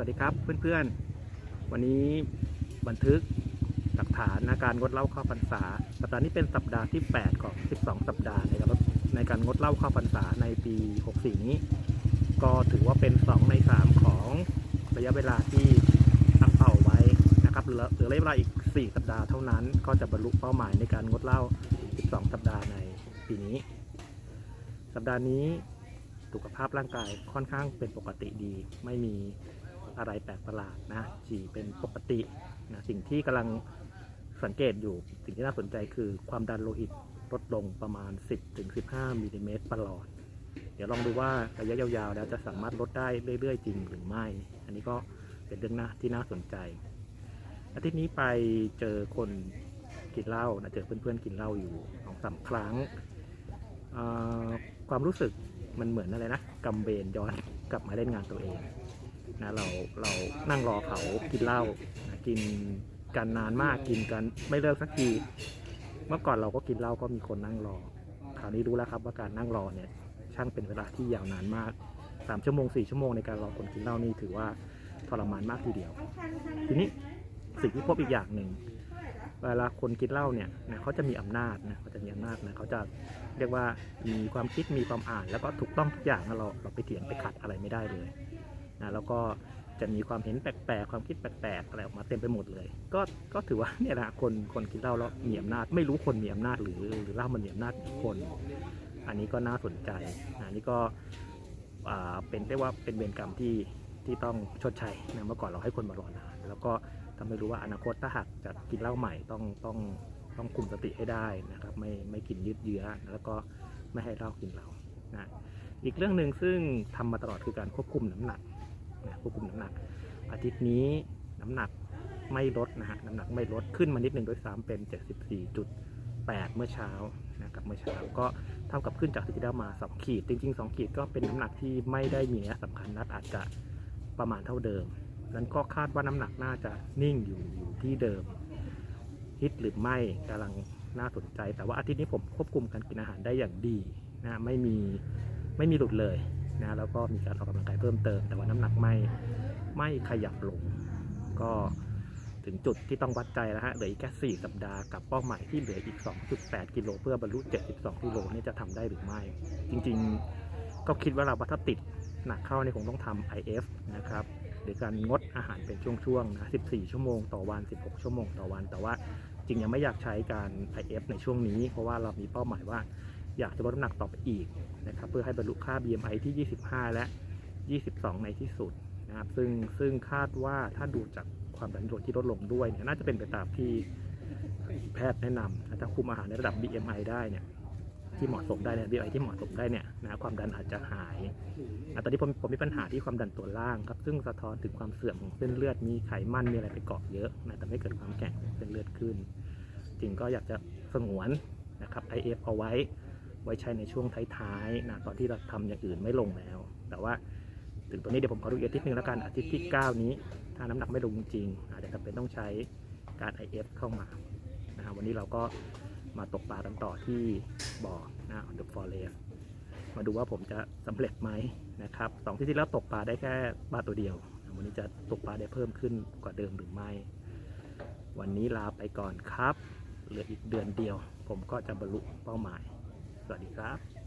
วัสดีครับเพื่อนๆ วันนี้บันทึกหลักฐานนะการงดเหล้าเข้าพรรษา สัปดาห์นี้เป็นสัปดาห์ที่ 8 ของ 12 สัปดาห์ในการในการงดเหล้าเข้าพรรษาในปี 64 นี้ ก็ถือว่าเป็น 2 ใน 3 ของระยะเวลาที่ตั้งเป้าไว้นะครับเหลือเหลือระยะเวลาอีก 4 สัปดาห์เท่านั้น ก็จะบรรลุเป้าหมายในการงดเหล้า12 สัปดาห์ในปีนี้ สัปดาห์นี้สุขภาพร่างกายค่อนข้างเป็นปกติดี ไม่มี อะไรแปลกประหลาดนะฉี่เป็นปกตินะสิ่งที่กำลังสังเกตอยู่สิ่งที่น่าสนใจคือความดันโลหิตลดลงประมาณ 10-15มิลลิเมตรประหลอด เดี๋ยวลองดูว่าระยะยาวๆ แล้วจะสามารถลดได้เรื่อยๆ จริงหรือไม่ อันนี้ก็เป็นเรื่องน่าที่น่าสนใจ อาทิตย์นี้ไปเจอคนกินเหล้านะเจอเพื่อนๆกินเหล้าอยู่สองสามครั้ง ความรู้สึกมันเหมือนอะไรนะกำเบนย้อนกลับมาเล่นงานตัวเอง นะเราเรานั่งรอเขากินเหล้านะกินกันนานมากกินกันไม่เลิกสักทีเมื่อก่อนเราก็กินเหล้าก็มีคนนั่งรอคราวนี้รู้แล้วครับว่าการนั่งรอเนี่ยช่างเป็นเวลาที่ยาวนานมากสามชั่วโมงสี่ชั่วโมงในการรอคนกินเหล้านี่ถือว่าทรมานมากทีเดียว ทีนี้สิ่งที่พบอีกอย่างหนึ่งเวลาคนกินเหล้าเนี่ยนะเขาจะมีอำนาจนะเขาจะมีอำนาจนะเขาจะเรียกว่ามีความคิดมีความอ่าน แล้วก็ถูกต้องทุกอย่างเราเราไปเถียงไปขัดอะไรไม่ได้เลย นะแล้วก็จะมีความเห็นแปลกๆ ความคิดแปลกๆ อะไรออกมาเต็มไปหมดเลย ก็ก็ถือว่าเนี่ยนะคนคนกินเหล้าแล้วมีอำนาจ ไม่รู้คนมีอำนาจหรือหรือเหล้ามันมีอำนาจคน อันนี้ก็น่าสนใจนะอันนี้ก็เป็นได้ว่าเป็นเวรกรรมที่ที่ต้องชดใช้นะเมื่อก่อนเราให้คนมารอนานแล้วก็ทำให้รู้ว่าอนาคตถ้าหากจะกินเหล้าใหม่ต้องต้องต้องคุมสติให้ได้นะครับ ไม่ไม่กินยืดเยื้อแล้วก็ไม่ให้เหล้ากินเรานะอีกเรื่องหนึ่งซึ่งทำมาตลอดคือการควบคุมน้ำหนัก นะควบคุมน้ำหนัก อาทิตย์นี้น้ำหนักไม่ลดนะฮะน้ำหนักไม่ลดขึ้นมานิดหนึ่งโดยซ้ำเป็น 74.8 เมื่อเช้านะครับเมื่อเช้าก็เท่ากับขึ้นจากที่ได้มา 2 ขีด จริง ๆ 2 ขีดก็เป็นน้ำหนักที่ไม่ได้มีนัยสำคัญนักอาจจะประมาณเท่าเดิม นั้นก็คาดว่าน้ำหนักน่าจะนิ่งอยู่อยู่ที่เดิมฮิตหรือไม่กำลังน่าสนใจ แต่ว่าอาทิตย์นี้ผมควบคุมการกินอาหารได้อย่างดีนะไม่มีไม่มีหลุดเลย นะแล้วก็มีการออกกำลังกายเพิ่มเติม แต่ว่าน้ำหนักไม่ไม่ขยับลง ก็ถึงจุดที่ต้องวัดใจแล้วฮะเหลืออีกแค่4สัปดาห์กับเป้าหมายที่เหลืออีก 2.8 กิโลเพื่อบรรลุ72กิโลนี่จะทำได้หรือไม่ จริงๆก็คิดว่าเราถ้าติดหนักเข้าเนี่ยคงต้องทำ IF นะครับหรือการงดอาหารเป็นช่วงๆนะ 14 ชั่วโมงต่อวัน 16 ชั่วโมงต่อวัน แต่ว่าจริงยังไม่อยากใช้การ IF ในช่วงนี้ เพราะว่าเรามีเป้าหมายว่า อยากจะลดน้ำหนักต่อไปอีกนะครับเพื่อให้บรรลุค่า BMI ที่ 25 และ 22 ในที่สุดนะครับซึ่งซึ่งคาดว่าถ้าดูจากความดันโลหิตที่ลดลงด้วยเนี่ยน่าจะเป็นไปตามที่แพทย์แนะนำถ้าคุมอาหารในระดับ BMI ได้เนี่ยที่เหมาะสมได้เนี่ย BMI ที่เหมาะสมได้เนี่ยนะความดันอาจจะหายอะตอนนี้ผมผมมีปัญหาที่ความดันตัวล่างครับซึ่งสะท้อนถึงความเสื่อมของเส้นเลือดมีไขมันมีอะไรไปเกาะเยอะนะทำให้เกิดความแข็งของเส้นเลือดขึ้น จริงก็อยากจะสงวนนะครับ IF เอาไว้ ไว้ใช้ในช่วงท้ายๆนะตอนที่เราทำอย่างอื่นไม่ลงแล้ว แต่ว่าถึงตัวนี้เดี๋ยวผมขอดูอีกอาทิตย์หนึ่งแล้วกันอาทิตย์ที่ 9 นี้ ถ้าน้ำหนักไม่ลงจริงอาจจะจำเป็นต้องใช้การ IF เข้ามานะฮะวันนี้เราก็มาตกปลากันต่อที่บ่อนะ The Forest มาดูว่าผมจะสำเร็จไหมนะครับสองที่ที่แล้วตกปลาได้แค่ปลาตัวเดียว วันนี้จะตกปลาได้เพิ่มขึ้นกว่าเดิมหรือไม่ วันนี้ลาไปก่อนครับ เหลืออีกเดือนเดียว ผมก็จะบรรลุเป้าหมาย สวัสดีครับ